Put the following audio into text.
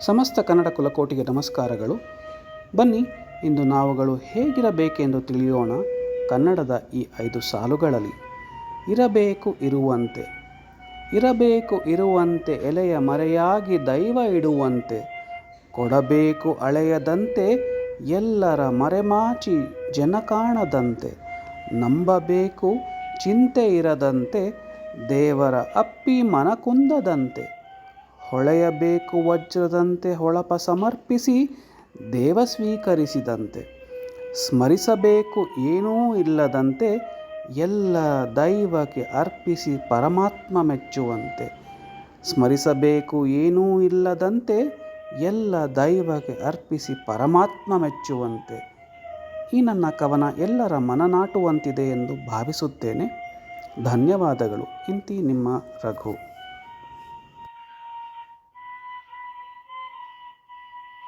ಸಮಸ್ತ ಕನ್ನಡ ಕುಲಕೋಟಿಗೆ ನಮಸ್ಕಾರಗಳು. ಬನ್ನಿ, ಇಂದು ನಾವುಗಳು ಹೇಗಿರಬೇಕೆಂದು ತಿಳಿಯೋಣ ಕನ್ನಡದ ಈ ಐದು ಸಾಲುಗಳಲ್ಲಿ. ಇರಬೇಕು ಇರುವಂತೆ. ಇರಬೇಕು ಇರುವಂತೆ ಎಲೆಯ ಮರೆಯಾಗಿ ದೈವ ಇಡುವಂತೆ. ಕೊಡಬೇಕು ಅಳೆಯದಂತೆ ಎಲ್ಲರ ಮರೆಮಾಚಿ ಜನ ಕಾಣದಂತೆ. ನಂಬಬೇಕು ಚಿಂತೆ ಇರದಂತೆ ದೇವರ ಅಪ್ಪಿ ಮನ ಕುಂದದಂತೆ. ಹೊಳೆಯಬೇಕು ವಜ್ರದಂತೆ ಹೊಳಪ ಸಮರ್ಪಿಸಿ ದೇವ ಸ್ವೀಕರಿಸಿದಂತೆ. ಸ್ಮರಿಸಬೇಕು ಏನೂ ಇಲ್ಲದಂತೆ ಎಲ್ಲ ದೈವಕ್ಕೆ ಅರ್ಪಿಸಿ ಪರಮಾತ್ಮ ಮೆಚ್ಚುವಂತೆ. ಸ್ಮರಿಸಬೇಕು ಏನೂ ಇಲ್ಲದಂತೆ ಎಲ್ಲ ದೈವಕ್ಕೆ ಅರ್ಪಿಸಿ ಪರಮಾತ್ಮ ಮೆಚ್ಚುವಂತೆ. ಈ ನನ್ನ ಕವನ ಎಲ್ಲರ ಮನನಾಟುವಂತಿದೆ ಎಂದು ಭಾವಿಸುತ್ತೇನೆ. ಧನ್ಯವಾದಗಳು. ಇಂತಿ ನಿಮ್ಮ ರಘು.